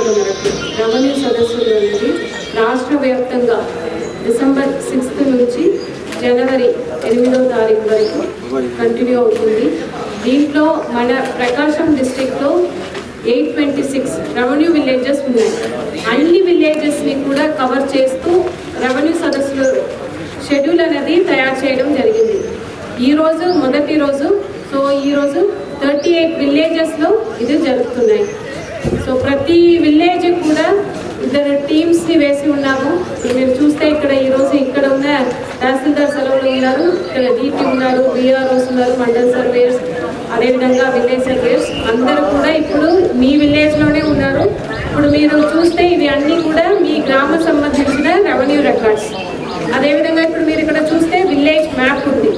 సభ మనకు రెవెన్యూ సదస్సులు అనేది రాష్ట్ర వ్యాప్తంగా డిసెంబర్ సిక్స్త్ నుంచి జనవరి ఎనిమిదో తారీఖు వరకు కంటిన్యూ అవుతుంది. దీంట్లో మన ప్రకాశం డిస్టిక్లో eight twenty six revenue villages ఉన్నాయి. అన్ని విలేజెస్ని కూడా కవర్ చేస్తూ రెవెన్యూ సదస్సులు షెడ్యూల్ అనేది తయారు చేయడం జరిగింది. ఈరోజు మొదటి రోజు సో ఈ రోజు థర్టీ ఎయిట్ విలేజెస్లో ఇది జరుగుతున్నాయి. సో ప్రతి విలేజ్ కూడా ఇద్దరు టీమ్స్ని వేసి ఉన్నాము. మీరు చూస్తే ఇక్కడ ఈ రోజు ఇక్కడ ఉన్న తహసీల్దార్ సెలవులు ఉన్నారు. ఇక్కడ డీటీ ఉన్నారు బీఆర్ఓస్ ఉన్నారు మండల్ సర్వేయర్స్ అదేవిధంగా విలేజ్ సర్వేయర్స్. అందరూ కూడా ఇప్పుడు మీ విలేజ్లోనే ఉన్నారు. ఇప్పుడు మీరు చూస్తే ఇవి అన్నీ కూడా మీ గ్రామ సంబంధించిన రెవెన్యూ రికార్డ్స్. అదేవిధంగా ఇప్పుడు మీరు ఇక్కడ చూస్తే విలేజ్ మ్యాప్ ఉంది.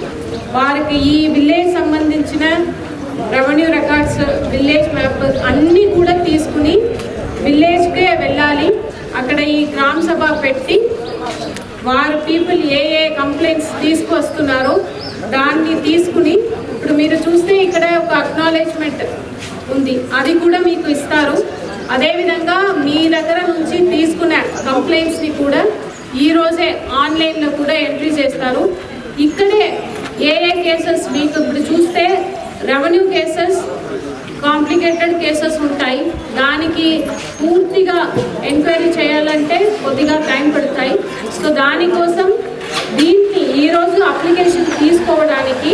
వారికి ఈ విలేజ్ సంబంధించిన రెవెన్యూ రికార్డ్స్ విలేజ్ మ్యాప్ అన్నీ కూడా తీసుకుని విలేజ్కే వెళ్ళాలి. అక్కడ ఈ గ్రామ సభ పెట్టి వారు పీపుల్ ఏ ఏ కంప్లైంట్స్ తీసుకొస్తున్నారో దాన్ని తీసుకుని ఇప్పుడు మీరు చూస్తే ఇక్కడ ఒక అక్నాలెడ్జ్మెంట్ ఉంది. అది కూడా మీకు ఇస్తారు. అదేవిధంగా మీ దగ్గర నుంచి తీసుకున్న కంప్లైంట్స్ని కూడా ఈరోజే ఆన్లైన్లో కూడా ఎంట్రీ చేస్తారు. ఇక్కడే ఏ ఏ కేసెస్ మీకు ఇప్పుడు చూస్తే రెవెన్యూ కేసెస్ కాంప్లికేటెడ్ కేసెస్ ఉంటాయి. దానికి పూర్తిగా ఎంక్వైరీ చేయాలంటే కొద్దిగా టైం పడతాయి. సో దానికోసం దీన్ని ఈరోజు అప్లికేషన్ తీసుకోవడానికి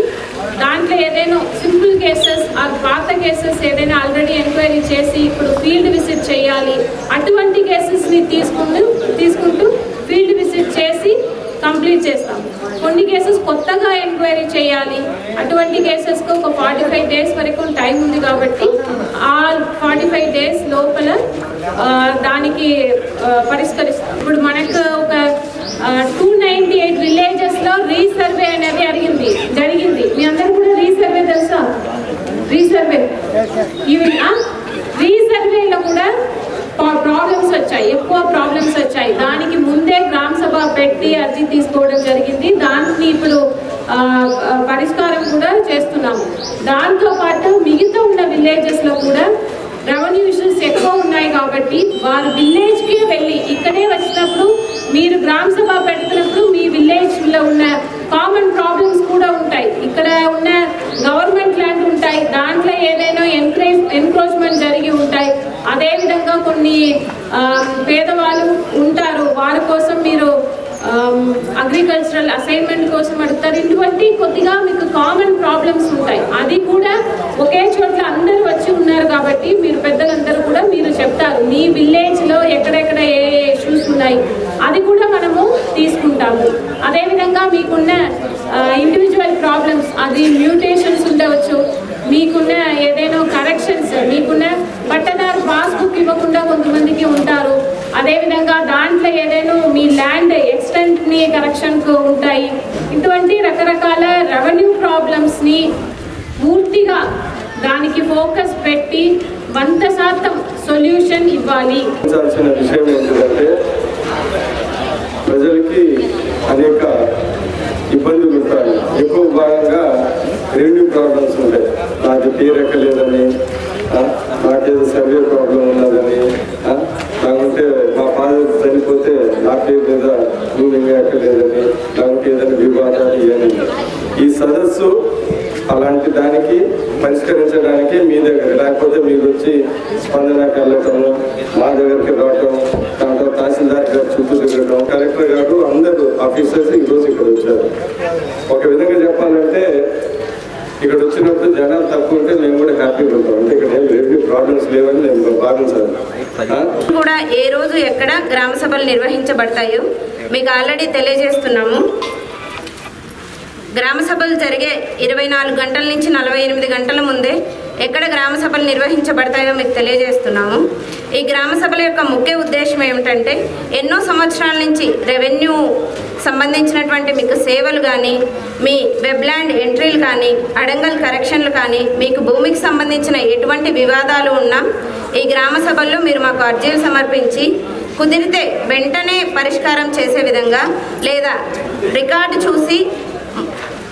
దాంట్లో ఏదైనా సింపుల్ కేసెస్ ఆ పాత కేసెస్ ఏదైనా ఆల్రెడీ ఎంక్వైరీ చేసి ఇప్పుడు ఫీల్డ్ విజిట్ చేయాలి అటువంటి కేసెస్ని తీసుకుంటూ ఫీల్డ్ విజిట్ చేసి కంప్లీట్ చేస్తాం కొన్ని కేసెస్ కొత్తగా ఎంక్వైరీ చేయాలి. అటువంటి కేసెస్కు ఒక ఫార్టీ ఫైవ్ డేస్ వరకు టైం ఉంది కాబట్టి ఆ ఫార్టీ ఫైవ్ డేస్ లోపల దానికి పరిష్కరిస్తాం. ఇప్పుడు మనకు ఒక టూ నైంటీ ఎయిట్ విలేజెస్లో రీసర్వే అనేది అడిగింది. జరిగింది. మీ అందరూ కూడా రీసర్వే తెలుసా? రీసర్వే ఇవి రీసర్వేలో కూడా ప్రాబ్లమ్స్ వచ్చాయి. ఎక్కువ ప్రాబ్లమ్స్ వచ్చాయి. దానికి ముందే గ్రామ సభ పెట్టి అర్జీ తీసుకోవడం జరిగింది. దాన్ని ఇప్పుడు పరిష్కారం కూడా చేస్తున్నాము. దాంతో పాటు మిగతా ఉన్న విలేజెస్లో కూడా రెవెన్యూ ఇష్యూస్ ఎక్కువ ఉన్నాయి కాబట్టి వారు విలేజ్కి వెళ్ళి ఇక్కడే వచ్చినప్పుడు మీరు గ్రామ సభ పెడుతున్నప్పుడు మీ విలేజ్లో ఉన్న కామన్ ప్రాబ్లమ్స్ కూడా ఉంటాయి. ఇక్కడ ఉన్న గవర్నమెంట్ ల్యాండ్ ఉంటాయి. దాంట్లో ఏదైనా ఎన్క్రేజ్ ఎన్క్రోచ్మెంట్ జరిగి ఉంటాయి. అదేవిధంగా కొన్ని పేదవాళ్ళు ఉంటారు. Um, అగ్రికల్చరల్ అసైన్మెంట్ కోసం అడుగుతారు. ఇటువంటి కొద్దిగా మీకు కామన్ ప్రాబ్లమ్స్ ఉంటాయి. అది కూడా ఒకే చోట్ల అందరూ వచ్చి ఉన్నారు కాబట్టి మీరు పెద్దలందరూ కూడా మీరు చెప్తారు. మీ విలేజ్లో ఎక్కడెక్కడ ఏ ఏ ఇష్యూస్ ఉన్నాయి? అది కూడా మనము తీసుకుంటాము. అదేవిధంగా మీకున్న ఇండివిజువల్ ప్రాబ్లమ్స్ అది మ్యూటేషన్స్ ఉండవచ్చు. మీకున్న ఏదైనా కరెక్షన్స్ మీకున్న పట్టణ పాస్బుక్ ఇవ్వకుండా కొంతమందికి ఉంటారు. అదేవిధంగా దాంట్లో ఏదైనా మీ ల్యాండ్ ఎక్స్టెంట్ని కరెక్షన్కు ఉంటాయి. ఇటువంటి రకరకాల రెవెన్యూ ప్రాబ్లమ్స్ని పూర్తిగా దానికి ఫోకస్ పెట్టి వంద శాతం సొల్యూషన్ ఇవ్వాలి. విషయం ఏంటంటే ప్రజలకి అనేక ఇబ్బందులు ఉంటాయి. ఎక్కువ భాగంగా రెవెన్యూ ప్రాబ్లమ్స్ ఉంటాయి. నాకు తీరక లేదని నాకేదో సర్వే ప్రాబ్లం ఉన్నదని ఆ, లేకుంటే మా ఫాదర్ చనిపోతే నా పేరు మీద భూమి ఎక్కలేదని లేకుంటే ఏదైనా వివాదాలు ఇవన్నీ ఈ సదస్సు అలాంటి దానికి పరిష్కరించడానికి మీ దగ్గర లేకపోతే మీరు వచ్చి స్పందనకు వెళ్ళటం మా దగ్గరికి రావటం దాంట్లో తహసీల్దార్ గారు చుట్టూ తిరగడం కలెక్టర్ గారు అందరూ ఆఫీసర్స్ ఈరోజు ఇక్కడ వచ్చారు. ఒక విధంగా ఇక్కడ వచ్చినప్పుడు జనాలు తక్కువ ఉంటే మేము కూడా హ్యాపీగా ఉంటాం. అంటే ఇక్కడ ఏం రెవెన్యూ ప్రాబ్లమ్స్ లేవని నేను భావించాను ఆ? కూడా ఏ రోజు ఎక్కడ గ్రామ సభలు నిర్వహించబడతాయో మీకు ఆల్రెడీ తెలియజేస్తున్నాము. గ్రామ సభలు జరిగే ఇరవై నాలుగు గంటల నుంచి నలభై ఎనిమిది గంటల ముందే ఎక్కడ గ్రామ సభలు నిర్వహించబడతాయో మీకు తెలియజేస్తున్నాము. ఈ గ్రామ సభల యొక్క ముఖ్య ఉద్దేశం ఏమిటంటే ఎన్నో సంవత్సరాల నుంచి రెవెన్యూ సంబంధించినటువంటి మీకు సేవలు కానీ మీ వెబ్లాండ్ ఎంట్రీలు కానీ అడంగల్ కరెక్షన్లు కానీ మీకు భూమికి సంబంధించిన ఎటువంటి వివాదాలు ఉన్నా ఈ గ్రామ సభల్లో మీరు మాకు అర్జీలు సమర్పించి కుదిరితే వెంటనే పరిష్కారం చేసే విధంగా లేదా రికార్డు చూసి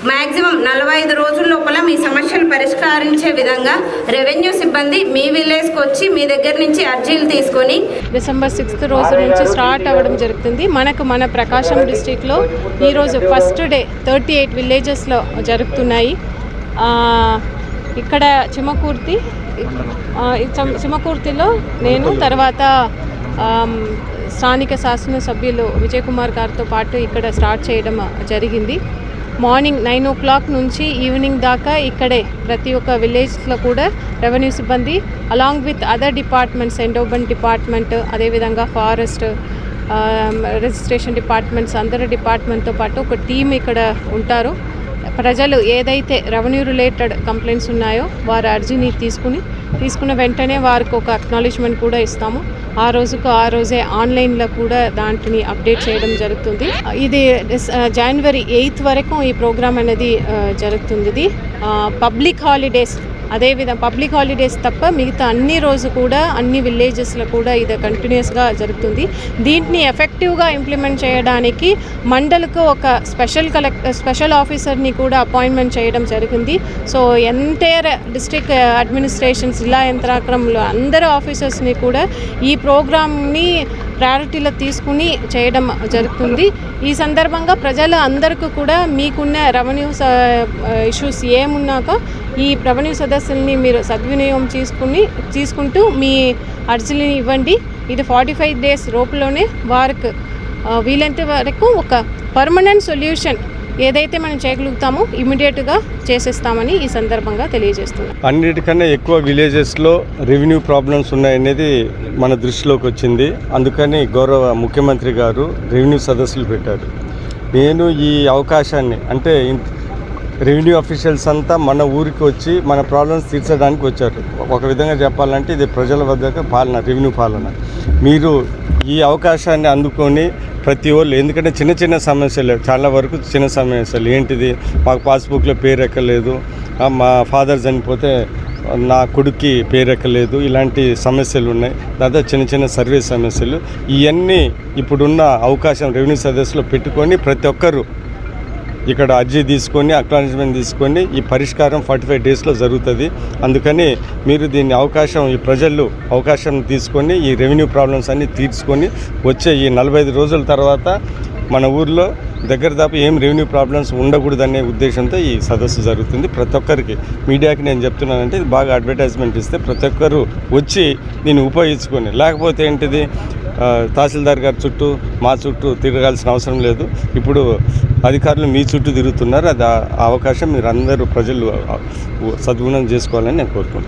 మ్యాక్సిమం నలభై ఐదు రోజుల లోపల మీ సమస్యలు పరిష్కరించే విధంగా రెవెన్యూ సిబ్బంది మీ విలేజ్కి వచ్చి మీ దగ్గర నుంచి అర్జీలు తీసుకొని డిసెంబర్ సిక్స్త్ రోజు నుంచి స్టార్ట్ అవ్వడం జరుగుతుంది. మనకు మన ప్రకాశం డిస్టిక్లో ఈరోజు ఫస్ట్ డే థర్టీ ఎయిట్ విలేజెస్లో జరుగుతున్నాయి. ఇక్కడ చిమకూర్తి చం- చిమకూర్తిలో నేను తర్వాత స్థానిక శాసనసభ్యులు విజయ్ కుమార్ గారితో పాటు ఇక్కడ స్టార్ట్ చేయడం జరిగింది. మార్నింగ్ నైన్ ఓ క్లాక్ నుంచి ఈవినింగ్ దాకా ఇక్కడే ప్రతి ఒక్క విలేజ్లో కూడా రెవెన్యూ సిబ్బంది along with other departments endowment department అదేవిధంగా ఫారెస్ట్ రిజిస్ట్రేషన్ డిపార్ట్మెంట్స్ అందరి డిపార్ట్మెంట్తో పాటు ఒక టీం ఇక్కడ ఉంటారు. ప్రజలు ఏదైతే రెవెన్యూ రిలేటెడ్ కంప్లైంట్స్ ఉన్నాయో వారి అర్జీని తీసుకుని తీసుకున్న వెంటనే వారికి ఒక అక్నాలెడ్జ్మెంట్ కూడా ఇస్తాము. ఆ రోజుకు ఆ రోజే ఆన్లైన్లో కూడా దాంట్ని అప్డేట్ చేయడం జరుగుతుంది. ఇది జనవరి ఎయిత్ వరకు ఈ ప్రోగ్రామ్ అనేది జరుగుతుంది. ఇది పబ్లిక్ హాలిడేస్ అదేవిధంగా పబ్లిక్ హాలిడేస్ తప్ప మిగతా అన్ని రోజు కూడా అన్ని విలేజెస్లో కూడా ఇది కంటిన్యూస్గా జరుగుతుంది. దీంట్ని ఎఫెక్టివ్గా ఇంప్లిమెంట్ చేయడానికి మండలకు ఒక స్పెషల్ కలెక్ట్ స్పెషల్ ఆఫీసర్ని కూడా అపాయింట్మెంట్ చేయడం జరిగింది. సో ఎంటైర్ డిస్ట్రిక్ట్ అడ్మినిస్ట్రేషన్ జిల్లా యంత్రాక్రమంలో అందరు ఆఫీసర్స్ని కూడా ఈ ప్రోగ్రామ్ని ప్రయారిటీలో తీసుకుని చేయడం జరుగుతుంది. ఈ సందర్భంగా ప్రజలు అందరికీ కూడా మీకున్న రెవెన్యూ ఇష్యూస్ ఏమున్నాక ఈ రెవెన్యూ సదస్సుల్ని మీరు సద్వినియోగం తీసుకుని తీసుకుంటూ మీ అర్జీలని ఇవ్వండి. ఇది ఫార్టీ ఫైవ్ డేస్ లోపులోనే వారికి వీలంత వీలైనంత వరకు ఒక పర్మనెంట్ సొల్యూషన్ ఏదైతే మనం చేయగలుగుతామో ఇమీడియట్గా చేసేస్తామని ఈ సందర్భంగా తెలియజేస్తున్నాం. అన్నిటికన్నా ఎక్కువ విలేజెస్లో రెవెన్యూ ప్రాబ్లమ్స్ ఉన్నాయనేది మన దృష్టిలోకి వచ్చింది. అందుకని గౌరవ ముఖ్యమంత్రి గారు రెవెన్యూ సదస్సులు పెట్టారు. నేను ఈ అవకాశాన్ని అంటే రెవెన్యూ అఫీషియల్స్ అంతా మన ఊరికి వచ్చి మన ప్రాబ్లమ్స్ తీర్చడానికి వచ్చారు. ఒక విధంగా చెప్పాలంటే ఇది ప్రజల వద్దకు పాలన రెవెన్యూ పాలన. మీరు ఈ అవకాశాన్ని అందుకొని ప్రతి ఒళ్ళు ఎందుకంటే చిన్న చిన్న సమస్యలు. చాలా వరకు చిన్న సమస్యలు. ఏంటిది? మాకు పాస్బుక్లో పేరు ఎక్కలేదు. మా ఫాదర్ చనిపోతే నా కొడుక్కి పేరు ఎక్కలేదు. ఇలాంటి సమస్యలు ఉన్నాయి. దాదాపు చిన్న చిన్న సర్వీస్ సమస్యలు. ఇవన్నీ ఇప్పుడున్న అవకాశం రెవెన్యూ సదస్సులో పెట్టుకొని ప్రతి ఒక్కరు ఇక్కడ అర్జీ తీసుకొని అక్నాలజ్మెంట్ తీసుకొని ఈ పరిష్కారం ఫార్టీ ఫైవ్ డేస్లో జరుగుతుంది. అందుకని మీరు దీన్ని అవకాశం ఈ ప్రజలు అవకాశం తీసుకొని ఈ రెవెన్యూ ప్రాబ్లమ్స్ అన్నీ తీర్చుకొని వచ్చే ఈ నలభై రోజుల తర్వాత మన ఊర్లో దగ్గర దాపు ఏం రెవెన్యూ ప్రాబ్లమ్స్ ఉండకూడదనే ఉద్దేశంతో ఈ సదస్సు జరుగుతుంది. ప్రతి ఒక్కరికి మీడియాకి నేను చెప్తున్నానంటే ఇది బాగా అడ్వర్టైజ్మెంట్ ఇస్తే ప్రతి ఒక్కరు వచ్చి దీన్ని ఉపయోగించుకొని లేకపోతే ఏంటిది? తహసీల్దార్ గారి చుట్టూ మా చుట్టూ తిరగాల్సిన అవసరం లేదు. ఇప్పుడు అధికారులు మీ చుట్టూ తిరుగుతున్నారు. అది అవకాశం మీరు అందరూ ప్రజలు సద్గుణం చేసుకోవాలని నేను కోరుకుంటున్నాను.